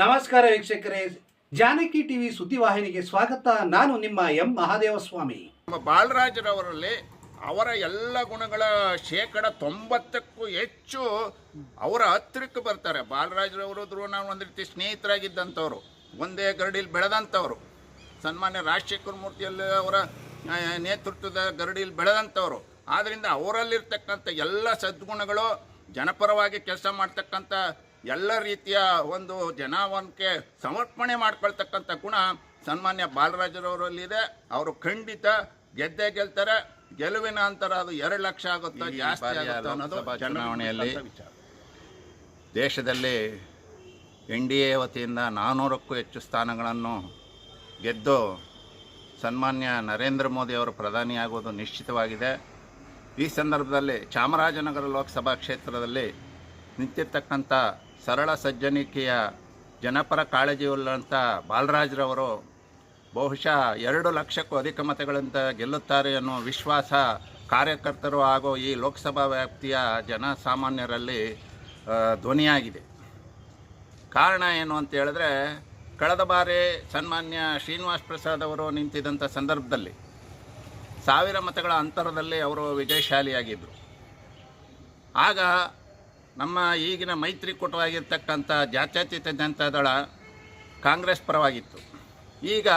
ನಮಸ್ಕಾರ ವೀಕ್ಷಕರೇ. ಜಾನಕಿ ಟಿವಿ ಸುದ್ದಿವಾಹಿನಿಗೆ ಸ್ವಾಗತ. ನಾನು ನಿಮ್ಮ ಎಂ. ಮಹಾದೇವಸ್ವಾಮಿ. ನಮ್ಮ ಬಾಲರಾಜರವರಲ್ಲಿ ಅವರ ಎಲ್ಲ ಗುಣಗಳ ಶೇಕಡ ತೊಂಬತ್ತಕ್ಕೂ ಹೆಚ್ಚು ಅವರ ಹತ್ತಿರಕ್ಕೆ ಬರ್ತಾರೆ. ಬಾಲರಾಜರವರು ನಾವು ಒಂದು ರೀತಿ ಸ್ನೇಹಿತರಾಗಿದ್ದಂಥವ್ರು, ಒಂದೇ ಗರಡಿಲಿ ಬೆಳೆದಂಥವ್ರು, ಸನ್ಮಾನ್ಯ ರಾಜಶೇಖರ ಮೂರ್ತಿಯಲ್ಲಿ ಅವರ ನೇತೃತ್ವದ ಗರಡಿಲಿ ಬೆಳೆದಂಥವ್ರು. ಆದ್ದರಿಂದ ಅವರಲ್ಲಿರ್ತಕ್ಕಂಥ ಎಲ್ಲ ಸದ್ಗುಣಗಳು ಜನಪರವಾಗಿ ಕೆಲಸ ಮಾಡ್ತಕ್ಕಂಥ ಎಲ್ಲ ರೀತಿಯ ಒಂದು ಜನಾವನ್ಕೆ ಸಮರ್ಪಣೆ ಮಾಡ್ಕೊಳ್ತಕ್ಕಂಥ ಗುಣ ಸನ್ಮಾನ್ಯ ಬಾಲರಾಜರವರಲ್ಲಿದೆ. ಅವರು ಖಂಡಿತ ಗೆದ್ದೇ ಗೆಲ್ತಾರೆ. ಗೆಲುವಿನ ಅಂತರ ಅದು ಎರಡು ಲಕ್ಷ ಆಗುತ್ತೋ ಜಾಸ್ತಿ ಆಗುತ್ತೋ ಅನ್ನೋದು ಚುನಾವಣೆಯಲ್ಲಿ ದೇಶದಲ್ಲಿ ಎನ್ ಡಿ ಎ ವತಿಯಿಂದ ನಾನ್ನೂರಕ್ಕೂ ಹೆಚ್ಚು ಸ್ಥಾನಗಳನ್ನು ಗೆದ್ದು ಸನ್ಮಾನ್ಯ ನರೇಂದ್ರ ಮೋದಿ ಅವರು ಪ್ರಧಾನಿಯಾಗುವುದು ನಿಶ್ಚಿತವಾಗಿದೆ. ಈ ಸಂದರ್ಭದಲ್ಲಿ ಚಾಮರಾಜನಗರ ಲೋಕಸಭಾ ಕ್ಷೇತ್ರದಲ್ಲಿ ನಿಂತಿರ್ತಕ್ಕಂಥ ಸರಳ ಸಜ್ಜನಿಕೆಯ ಜನಪರ ಕಾಳಜಿ ಉಳ್ಳಂಥ ಬಾಲರಾಜ್ರವರು ಬಹುಶಃ ಎರಡು ಲಕ್ಷಕ್ಕೂ ಅಧಿಕ ಮತಗಳಿಂದ ಗೆಲ್ಲುತ್ತಾರೆ ಅನ್ನೋ ವಿಶ್ವಾಸ ಕಾರ್ಯಕರ್ತರು ಹಾಗೂ ಈ ಲೋಕಸಭಾ ವ್ಯಾಪ್ತಿಯ ಜನಸಾಮಾನ್ಯರಲ್ಲಿ ಧ್ವನಿಯಾಗಿದೆ. ಕಾರಣ ಏನು ಅಂತ ಹೇಳಿದ್ರೆ, ಕಳೆದ ಬಾರಿ ಸನ್ಮಾನ್ಯ ಶ್ರೀನಿವಾಸ್ ಪ್ರಸಾದ್ ಅವರು ನಿಂತಿದ್ದಂಥ ಸಂದರ್ಭದಲ್ಲಿ ಸಾವಿರ ಮತಗಳ ಅಂತರದಲ್ಲಿ ಅವರು ವಿಜಯಶಾಲಿಯಾಗಿದ್ದರು. ಆಗ ನಮ್ಮ ಈಗಿನ ಮೈತ್ರಿಕೂಟವಾಗಿರ್ತಕ್ಕಂಥ ಜಾತ್ಯತೀತ ಜನತಾದಳ ಕಾಂಗ್ರೆಸ್ ಪರವಾಗಿತ್ತು. ಈಗ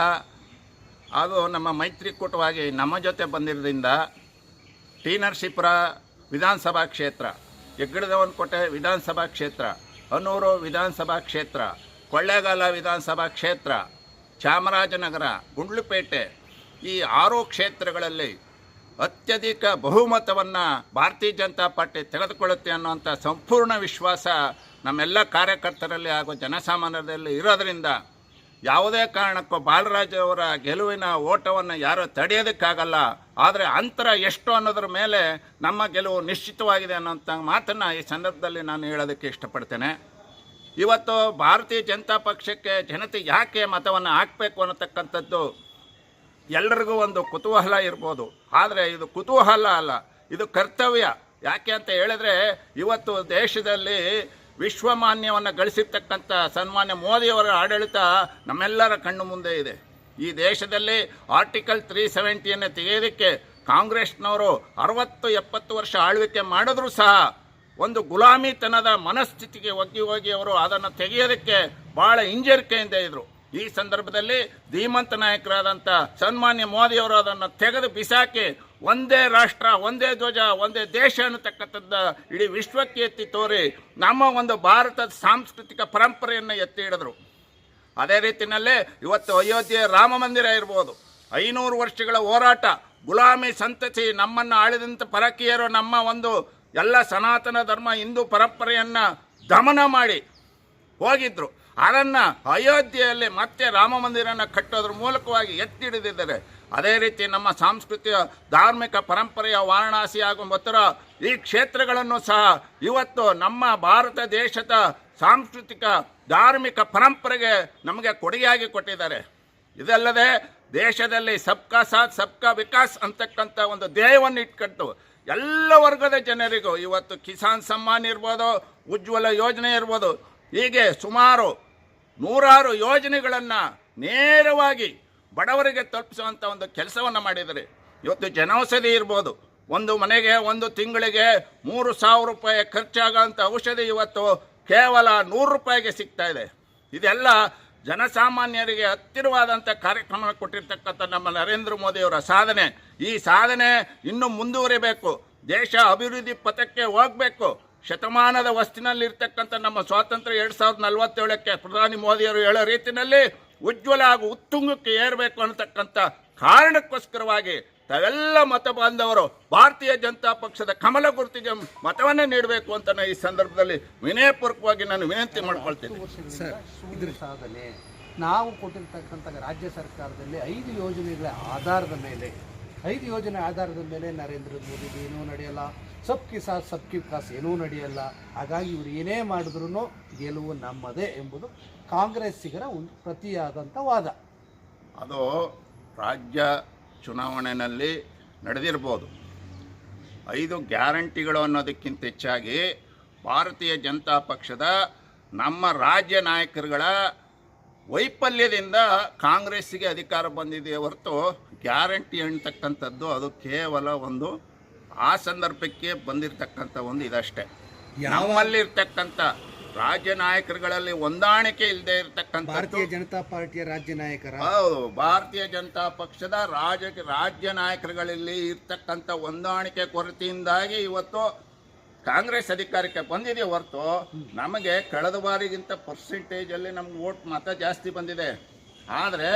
ಅದು ನಮ್ಮ ಮೈತ್ರಿಕೂಟವಾಗಿ ನಮ್ಮ ಜೊತೆ ಬಂದಿರೋದ್ರಿಂದ ಟಿ ನರಸೀಪುರ ವಿಧಾನಸಭಾ ಕ್ಷೇತ್ರ ಹೆಗ್ಗಡದವನಕೋಟೆ ವಿಧಾನಸಭಾ ಕ್ಷೇತ್ರ, ಹನೂರು ವಿಧಾನಸಭಾ ಕ್ಷೇತ್ರ, ಕೊಳ್ಳೇಗಾಲ ವಿಧಾನಸಭಾ ಕ್ಷೇತ್ರ, ಚಾಮರಾಜನಗರ, ಗುಂಡ್ಲುಪೇಟೆ ಈ ಆರು ಕ್ಷೇತ್ರಗಳಲ್ಲಿ ಅತ್ಯಧಿಕ ಬಹುಮತವನ್ನು ಭಾರತೀಯ ಜನತಾ ಪಾರ್ಟಿ ತೆಗೆದುಕೊಳ್ಳುತ್ತೆ ಅನ್ನುವಂಥ ಸಂಪೂರ್ಣ ವಿಶ್ವಾಸ ನಮ್ಮೆಲ್ಲ ಕಾರ್ಯಕರ್ತರಲ್ಲಿ ಹಾಗೂ ಜನಸಾಮಾನ್ಯರಲ್ಲಿ ಇರೋದರಿಂದ ಯಾವುದೇ ಕಾರಣಕ್ಕೂ ಬಾಲರಾಜ್ ಅವರ ಗೆಲುವಿನ ಓಟವನ್ನು ಯಾರೂ ತಡೆಯೋದಕ್ಕಾಗಲ್ಲ. ಆದರೆ ಅಂತರ ಎಷ್ಟು ಅನ್ನೋದ್ರ ಮೇಲೆ ನಮ್ಮ ಗೆಲುವು ನಿಶ್ಚಿತವಾಗಿದೆ ಅನ್ನೋಂಥ ಮಾತನ್ನು ಈ ಸಂದರ್ಭದಲ್ಲಿ ನಾನು ಹೇಳೋದಕ್ಕೆ ಇಷ್ಟಪಡ್ತೇನೆ. ಇವತ್ತು ಭಾರತೀಯ ಜನತಾ ಪಕ್ಷಕ್ಕೆ ಜನತೆ ಯಾಕೆ ಮತವನ್ನು ಹಾಕಬೇಕು ಅನ್ನತಕ್ಕಂಥದ್ದು ಎಲ್ಲರಿಗೂ ಒಂದು ಕುತೂಹಲ ಇರ್ಬೋದು. ಆದರೆ ಇದು ಕುತೂಹಲ ಅಲ್ಲ, ಇದು ಕರ್ತವ್ಯ. ಯಾಕೆ ಅಂತ ಹೇಳಿದ್ರೆ, ಇವತ್ತು ದೇಶದಲ್ಲಿ ವಿಶ್ವಮಾನ್ಯವನ್ನು ಗಳಿಸಿರ್ತಕ್ಕಂಥ ಸನ್ಮಾನ್ಯ ಮೋದಿಯವರ ಆಡಳಿತ ನಮ್ಮೆಲ್ಲರ ಕಣ್ಣು ಮುಂದೆ ಇದೆ. ಈ ದೇಶದಲ್ಲಿ ಆರ್ಟಿಕಲ್ ತ್ರೀ ಸೆವೆಂಟಿಯನ್ನು ತೆಗೆಯೋದಕ್ಕೆ ಕಾಂಗ್ರೆಸ್ನವರು ಅರವತ್ತು ಎಪ್ಪತ್ತು ವರ್ಷ ಆಳ್ವಿಕೆ ಮಾಡಿದ್ರೂ ಸಹ ಒಂದು ಗುಲಾಮಿತನದ ಮನಸ್ಥಿತಿಗೆ ಒಗ್ಗಿ ಹೋಗಿ ಅವರು ಅದನ್ನು ತೆಗೆಯೋದಕ್ಕೆ ಭಾಳ ಹಿಂಜರಿಕೆಯಿಂದ ಇದ್ರು. ಈ ಸಂದರ್ಭದಲ್ಲಿ ಧೀಮಂತ ನಾಯಕರಾದಂಥ ಸನ್ಮಾನ್ಯ ಮೋದಿಯವರು ಅದನ್ನು ತೆಗೆದು ಬಿಸಾಕಿ ಒಂದೇ ರಾಷ್ಟ್ರ, ಒಂದೇ ಧ್ವಜ, ಒಂದೇ ದೇಶ ಅನ್ನತಕ್ಕಂಥದ್ದು ಇಡೀ ವಿಶ್ವಕ್ಕೆ ಎತ್ತಿ ತೋರಿ ನಮ್ಮ ಒಂದು ಭಾರತದ ಸಾಂಸ್ಕೃತಿಕ ಪರಂಪರೆಯನ್ನು ಎತ್ತಿ ಹಿಡಿದ್ರು. ಅದೇ ರೀತಿಯಲ್ಲೇ ಇವತ್ತು ಅಯೋಧ್ಯೆ ರಾಮ ಮಂದಿರ ಇರ್ಬೋದು. ಐನೂರು ವರ್ಷಗಳ ಹೋರಾಟ, ಗುಲಾಮಿ ಸಂತತಿ ನಮ್ಮನ್ನು ಆಳಿದಂಥ ಪರಕೀಯರು ನಮ್ಮ ಒಂದು ಎಲ್ಲ ಸನಾತನ ಧರ್ಮ ಹಿಂದೂ ಪರಂಪರೆಯನ್ನು ದಮನ ಮಾಡಿ ಹೋಗಿದ್ರು. ಅದನ್ನು ಅಯೋಧ್ಯೆಯಲ್ಲಿ ಮತ್ತೆ ರಾಮ ಮಂದಿರನ ಕಟ್ಟೋದ್ರ ಮೂಲಕವಾಗಿ ಎತ್ತಿ ಹಿಡಿದಿದ್ದಾರೆ ಅದೇ ರೀತಿ ನಮ್ಮ ಸಾಂಸ್ಕೃತಿಕ, ಧಾರ್ಮಿಕ ಪರಂಪರೆಯ ವಾರಣಾಸಿ ಹಾಗೂ ಮಥುರ ಈ ಕ್ಷೇತ್ರಗಳನ್ನು ಸಹ ಇವತ್ತು ನಮ್ಮ ಭಾರತ ದೇಶದ ಸಾಂಸ್ಕೃತಿಕ, ಧಾರ್ಮಿಕ ಪರಂಪರೆಗೆ ನಮಗೆ ಕೊಡುಗೆಯಾಗಿ ಕೊಟ್ಟಿದ್ದಾರೆ. ಇದಲ್ಲದೆ ದೇಶದಲ್ಲಿ ಸಬ್ಕಾ ಸಾಥ್, ಸಬ್ಕಾ ವಿಕಾಸ್ ಅಂತಕ್ಕಂಥ ಒಂದು ಧ್ಯೇಯವನ್ನು ಇಟ್ಕೊಂಡು ಎಲ್ಲ ವರ್ಗದ ಜನರಿಗೂ ಇವತ್ತು ಕಿಸಾನ್ ಸಮ್ಮಾನ್ ಇರ್ಬೋದು, ಉಜ್ವಲ ಯೋಜನೆ ಇರ್ಬೋದು ಹೀಗೆ ಸುಮಾರು ನೂರಾರು ಯೋಜನೆಗಳನ್ನು ನೇರವಾಗಿ ಬಡವರಿಗೆ ತಲುಪಿಸುವಂಥ ಒಂದು ಕೆಲಸವನ್ನು ಮಾಡಿದರೆ ಇವತ್ತು ಜನೌಷಧಿ ಇರ್ಬೋದು. ಒಂದು ಮನೆಗೆ ಒಂದು ತಿಂಗಳಿಗೆ ಮೂರು ಸಾವಿರ ರೂಪಾಯಿ ಖರ್ಚಾಗೋಂಥ ಔಷಧಿ ಇವತ್ತು ಕೇವಲ ನೂರು ರೂಪಾಯಿಗೆ ಸಿಗ್ತಾ ಇದೆ. ಇದೆಲ್ಲ ಜನಸಾಮಾನ್ಯರಿಗೆ ಹತ್ತಿರವಾದಂಥ ಕಾರ್ಯಕ್ರಮ ಕೊಟ್ಟಿರ್ತಕ್ಕಂಥ ನಮ್ಮ ನರೇಂದ್ರ ಮೋದಿಯವರ ಸಾಧನೆ. ಈ ಸಾಧನೆ ಇನ್ನೂ ಮುಂದುವರಿಬೇಕು. ದೇಶ ಅಭಿವೃದ್ಧಿ ಪಥಕ್ಕೆ ಹೋಗಬೇಕು. ಶತಮಾನದ ವಸ್ತಿನಲ್ಲಿರ್ತಕ್ಕಂಥ ನಮ್ಮ ಸ್ವಾತಂತ್ರ್ಯ ಎರಡು ಸಾವಿರದ ನಲವತ್ತೇಳಕ್ಕೆ ಪ್ರಧಾನಿ ಮೋದಿಯವರು ಹೇಳೋ ರೀತಿಯಲ್ಲಿ ಉಜ್ವಲ ಹಾಗೂ ಉತ್ತುಂಗಕ್ಕೆ ಏರಬೇಕು ಅನ್ನತಕ್ಕಂಥ ಕಾರಣಕ್ಕೋಸ್ಕರವಾಗಿ ತಾವೆಲ್ಲ ಮತ ಬಾಂಧವರು, ಭಾರತೀಯ ಜನತಾ ಪಕ್ಷದ ಕಮಲ ಗುರುತಿಗೆ ಮತವನ್ನೇ ನೀಡಬೇಕು ಅಂತ ನಾನು ಈ ಸಂದರ್ಭದಲ್ಲಿ ವಿನಯಪೂರ್ವಕವಾಗಿ ನಾನು ವಿನಂತಿ ಮಾಡ್ಕೊಳ್ತೀನಿ. ನಾವು ಕೊಟ್ಟಿರ್ತಕ್ಕಂಥ ರಾಜ್ಯ ಸರ್ಕಾರದಲ್ಲಿ ಐದು ಯೋಜನೆಗಳ ಆಧಾರದ ಮೇಲೆ, ಐದು ಯೋಜನೆ ಆಧಾರದ ಮೇಲೆ ನರೇಂದ್ರ ಮೋದಿ ಏನೂ ನಡೆಯಲ್ಲ. ಸಬ್ಕಿ ಸಾಥ್, ಸಬ್ಕಿ ವಿಕಾಸ್ ಏನೂ ನಡೆಯಲ್ಲ. ಹಾಗಾಗಿ ಇವರು ಏನೇ ಮಾಡಿದ್ರೂ ಗೆಲುವು ನಮ್ಮದೇ ಎಂಬುದು ಕಾಂಗ್ರೆಸ್ಸಿಗರ ಒಂದು ಪ್ರತಿಯಾದಂಥ ವಾದ. ಅದು ರಾಜ್ಯ ಚುನಾವಣೆಯಲ್ಲಿ ನಡೆದಿರ್ಬೋದು. ಐದು ಗ್ಯಾರಂಟಿಗಳು ಅನ್ನೋದಕ್ಕಿಂತ ಹೆಚ್ಚಾಗಿ ಭಾರತೀಯ ಜನತಾ ಪಕ್ಷದ ನಮ್ಮ ರಾಜ್ಯ ನಾಯಕರುಗಳ ವೈಫಲ್ಯದಿಂದ ಕಾಂಗ್ರೆಸ್ಸಿಗೆ ಅಧಿಕಾರ ಬಂದಿದೆ ಹೊರತು ಗ್ಯಾರಂಟಿ ಅಂತಕ್ಕಂಥದ್ದು ಅದು ಕೇವಲ ಒಂದು ಆ ಸಂದರ್ಭಕ್ಕೆ ಬಂದಿರತಕ್ಕಂಥ ಒಂದು ಇದಷ್ಟೇ. ನಮ್ಮಲ್ಲಿರ್ತಕ್ಕಂಥ ರಾಜ್ಯ ನಾಯಕರುಗಳಲ್ಲಿ ಹೊಂದಾಣಿಕೆ ಇಲ್ಲದೆ ಇರತಕ್ಕಂಥ ಭಾರತೀಯ ಜನತಾ ಪಾರ್ಟಿಯ ರಾಜ್ಯ ನಾಯಕರ ಹೌದು ಭಾರತೀಯ ಜನತಾ ಪಕ್ಷದ ರಾಜ ರಾಜ್ಯ ನಾಯಕರುಗಳಲ್ಲಿ ಇರ್ತಕ್ಕಂಥ ಹೊಂದಾಣಿಕೆ ಕೊರತೆಯಿಂದಾಗಿ ಇವತ್ತು ಕಾಂಗ್ರೆಸ್ ಅಧಿಕಾರಕ್ಕೆ ಬಂದಿದೆ ಹೊರತು ನಮಗೆ ಕಳೆದ ಬಾರಿಗಿಂತ ಪರ್ಸೆಂಟೇಜಲ್ಲಿ ನಮ್ಗೆ ವೋಟ್ ಮತ ಜಾಸ್ತಿ ಬಂದಿದೆ. ಆದರೆ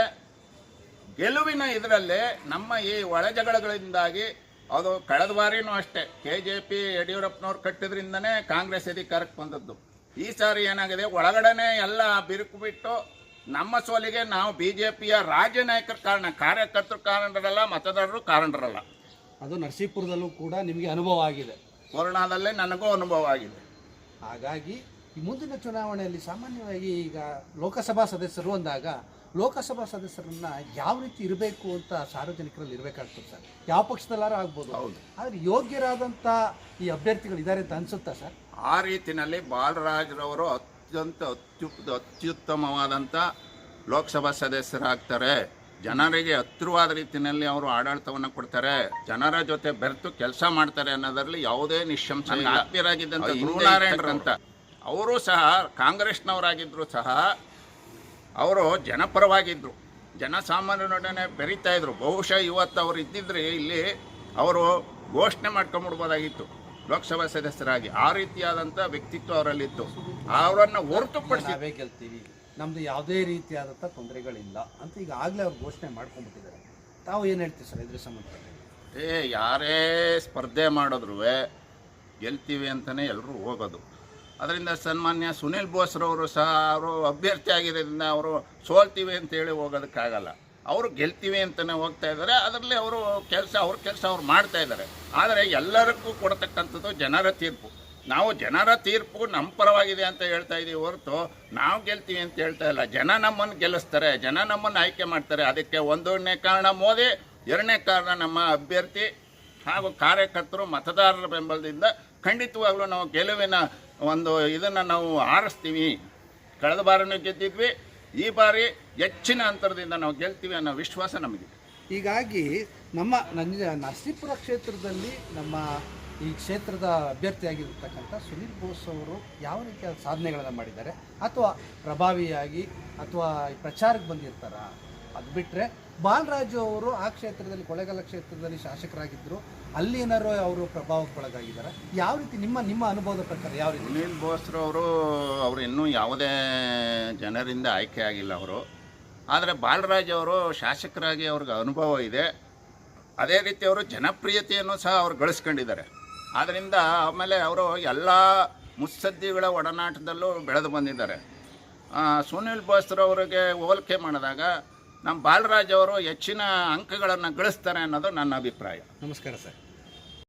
ಗೆಲುವಿನ ಇದರಲ್ಲಿ ನಮ್ಮ ಈ ಒಳಜಗಳಗಳಿಂದಾಗಿ ಅದು ಕಳೆದ ಬಾರಿನೂ ಅಷ್ಟೇ. ಕೆ ಜೆ ಪಿ ಯಡಿಯೂರಪ್ಪನವ್ರು ಕಟ್ಟಿದ್ರಿಂದನೇ ಕಾಂಗ್ರೆಸ್ ಅಧಿಕಾರಕ್ಕೆ ಬಂದದ್ದು. ಈ ಸಾರಿ ಏನಾಗಿದೆ? ಒಳಗಡೆನೆ ಎಲ್ಲ ಬಿರುಕು ಬಿಟ್ಟು ನಮ್ಮ ಸೋಲಿಗೆ ನಾವು ಬಿ ಜೆ ಪಿಯ ರಾಜ್ಯ ನಾಯಕರ ಕಾರಣ ಕಾರ್ಯಕರ್ತರು ಕಾರಣರಲ್ಲ ಮತದಾರರು ಕಾರಣರಲ್ಲ. ಅದು ನರಸೀಪುರದಲ್ಲೂ ಕೂಡ ನಿಮಗೆ ಅನುಭವ ಆಗಿದೆ. ಕೊರೋನಾದಲ್ಲೇ ನನಗೂ ಅನುಭವ ಆಗಿದೆ. ಹಾಗಾಗಿ ಈ ಮುಂದಿನ ಚುನಾವಣೆಯಲ್ಲಿ ಸಾಮಾನ್ಯವಾಗಿ ಈಗ ಲೋಕಸಭಾ ಸದಸ್ಯರು ಅಂದಾಗ ಲೋಕಸಭಾ ಸದಸ್ಯರನ್ನ ಯಾವ ರೀತಿ ಇರಬೇಕು ಅಂತ ಸಾರ್ವಜನಿಕರಲ್ಲಿ ಇರಬೇಕಾಗ್ತದೆ ಸರ್. ಯಾವ ಪಕ್ಷದಲ್ಲಾರು ಆಗ್ಬೋದು? ಹೌದು. ಆದರೆ ಯೋಗ್ಯರಾದಂಥ ಈ ಅಭ್ಯರ್ಥಿಗಳು ಇದ್ದಾರೆ ಅಂತ ಅನ್ಸುತ್ತಾ ಸರ್? ಆ ರೀತಿನಲ್ಲಿ ಬಾಲರಾಜ್ರವರು ಅತ್ಯಂತ ಅತ್ಯು ಅತ್ಯುತ್ತಮವಾದಂಥ ಲೋಕಸಭಾ ಸದಸ್ಯರಾಗ್ತಾರೆ. ಜನರಿಗೆ ಹತ್ತಿರವಾದ ರೀತಿಯಲ್ಲಿ ಅವರು ಆಡಳಿತವನ್ನು ಕೊಡ್ತಾರೆ. ಜನರ ಜೊತೆ ಬೆರೆತು ಕೆಲಸ ಮಾಡ್ತಾರೆ ಅನ್ನೋದರಲ್ಲಿ ಯಾವುದೇ ನಿಶಂಶ ಇಲ್ಲ. ಆತ್ಮೀಯರಾಗಿದ್ದಂಥ ಗುರುನಾರಾಯಣರು ಅಂತ ಅವರು ಸಹ ಕಾಂಗ್ರೆಸ್ನವರಾಗಿದ್ದರು ಸಹ ಅವರು ಜನಪರವಾಗಿದ್ದರು ಜನಸಾಮಾನ್ಯರೊಡನೆ ಬೆರೀತಾ ಇದ್ದರು ಬಹುಶಃ ಇವತ್ತು ಅವರು ಇದ್ದಿದ್ರೆ ಇಲ್ಲಿ ಅವರು ಘೋಷಣೆ ಮಾಡ್ಕೊಂಬಿಡ್ಬೋದಾಗಿತ್ತು ಲೋಕಸಭಾ ಸದಸ್ಯರಾಗಿ. ಆ ರೀತಿಯಾದಂಥ ವ್ಯಕ್ತಿತ್ವ ಅವರಲ್ಲಿತ್ತು. ಅವರನ್ನು ಹೊರತುಪಡಿಸಿ ನಾವೇ ಗೆಲ್ತೀವಿ. ನಮ್ದು ಯಾವುದೇ ರೀತಿಯಾದಂಥ ತೊಂದರೆಗಳಿಲ್ಲ ಅಂತ ಈಗ ಆಗಲೇ ಅವ್ರು ಘೋಷಣೆ ಮಾಡ್ಕೊಂಬಿಟ್ಟಿದ್ದಾರೆ. ತಾವು ಏನು ಹೇಳ್ತೀವಿ ಸರ್ ಇದ್ರ ಸಂಬಂಧ ಏ ಯಾರೇ ಸ್ಪರ್ಧೆ ಮಾಡಿದ್ರು ಗೆಲ್ತೀವಿ ಅಂತಲೇ ಎಲ್ಲರೂ ಹೋಗೋದು. ಅದರಿಂದ ಸನ್ಮಾನ್ಯ ಸುನಿಲ್ ಬೋಸ್ರವರು ಸಹ ಅವರು ಅಭ್ಯರ್ಥಿ ಆಗಿರೋದ್ರಿಂದ ಅವರು ಸೋಲ್ತೀವಿ ಅಂತೇಳಿ ಹೋಗೋದಕ್ಕಾಗಲ್ಲ. ಅವರು ಗೆಲ್ತೀವಿ ಅಂತಲೇ ಹೋಗ್ತಾ ಇದ್ದಾರೆ. ಅದರಲ್ಲಿ ಅವರು ಕೆಲಸ, ಅವ್ರ ಕೆಲಸ ಅವ್ರು ಮಾಡ್ತಾ ಇದ್ದಾರೆ. ಆದರೆ ಎಲ್ಲರಿಗೂ ಕೊಡ್ತಕ್ಕಂಥದ್ದು ಜನರ ತೀರ್ಪು. ನಾವು ಜನರ ತೀರ್ಪು ನಮ್ಮ ಪರವಾಗಿದೆ ಅಂತ ಹೇಳ್ತಾ ಇದ್ದೀವಿ ಹೊರತು ನಾವು ಗೆಲ್ತೀವಿ ಅಂತ ಹೇಳ್ತಾ ಇಲ್ಲ. ಜನ ನಮ್ಮನ್ನು ಗೆಲ್ಲಿಸ್ತಾರೆ, ಜನ ನಮ್ಮನ್ನು ಆಯ್ಕೆ ಮಾಡ್ತಾರೆ. ಅದಕ್ಕೆ ಒಂದನೇ ಕಾರಣ ಮೋದಿ, ಎರಡನೇ ಕಾರಣ ನಮ್ಮ ಅಭ್ಯರ್ಥಿ ಹಾಗೂ ಕಾರ್ಯಕರ್ತರು ಮತದಾರರ ಬೆಂಬಲದಿಂದ ಖಂಡಿತವಾಗ್ಲೂ ನಾವು ಗೆಲುವಿನ ಒಂದು ಇದನ್ನು ನಾವು ಆರಿಸ್ತೀವಿ. ಕಳೆದ ಬಾರಿನೂ ಗೆದ್ದಿದ್ವಿ, ಈ ಬಾರಿ ಹೆಚ್ಚಿನ ಅಂತರದಿಂದ ನಾವು ಗೆಲ್ತೀವಿ ಅನ್ನೋ ವಿಶ್ವಾಸ ನಮಗೆ ಹೀಗಾಗಿ ನಮ್ಮ ನಂಜ ನರಸೀಪುರ ಕ್ಷೇತ್ರದಲ್ಲಿ ನಮ್ಮ ಈ ಕ್ಷೇತ್ರದ ಅಭ್ಯರ್ಥಿಯಾಗಿರ್ತಕ್ಕಂಥ ಸುನೀಲ್ ಬೋಸ್ ಅವರು ಯಾವ ರೀತಿಯ ಸಾಧನೆಗಳನ್ನು ಮಾಡಿದ್ದಾರೆ? ಅಥವಾ ಪ್ರಭಾವಿಯಾಗಿ ಅಥವಾ ಪ್ರಚಾರಕ್ಕೆ ಬಂದಿರ್ತಾರ? ಅದು ಬಿಟ್ಟರೆ ಬಾಲರಾಜು ಅವರು ಆ ಕ್ಷೇತ್ರದಲ್ಲಿ, ಕೊಳೆಗಾಲ ಕ್ಷೇತ್ರದಲ್ಲಿ ಶಾಸಕರಾಗಿದ್ದರು ಅಲ್ಲಿ ಏನಾರು ಅವರು ಪ್ರಭಾವಕ್ಕೊಳಗಾಗಿದ್ದಾರೆ ಯಾವ ರೀತಿ ನಿಮ್ಮ ನಿಮ್ಮ ಅನುಭವದ ಪ್ರಕಾರ ಯಾವ ರೀತಿ? ಸುನೀಲ್ ಬೋಸ್ರು ಅವರು ಅವರು ಇನ್ನೂ ಯಾವುದೇ ಜನರಿಂದ ಆಯ್ಕೆ ಆಗಿಲ್ಲ ಅವರು. ಆದರೆ ಬಾಲರಾಜ್ ಅವರು ಶಾಸಕರಾಗಿ ಅವ್ರಿಗೆ ಅನುಭವ ಇದೆ. ಅದೇ ರೀತಿ ಅವರು ಜನಪ್ರಿಯತೆಯನ್ನು ಸಹ ಅವರು ಗಳಿಸ್ಕೊಂಡಿದ್ದಾರೆ. ಆದ್ದರಿಂದ ಆಮೇಲೆ ಅವರು ಎಲ್ಲ ಮುತ್ಸದ್ದಿಗಳ ಒಡನಾಟದಲ್ಲೂ ಬೆಳೆದು ಬಂದಿದ್ದಾರೆ. ಸುನೀಲ್ ಸುನಿಲ್ ಬೋಸ್ರವರಿಗೆ ಹೋಲಿಕೆ ಮಾಡಿದಾಗ ನಮ್ಮ ಬಾಲರಾಜ್ ಅವರು ಹೆಚ್ಚಿನ ಅಂಕಗಳನ್ನು ಗಳಿಸ್ತಾರೆ ಅನ್ನೋದು ನನ್ನ ಅಭಿಪ್ರಾಯ. ನಮಸ್ಕಾರ ಸರ್.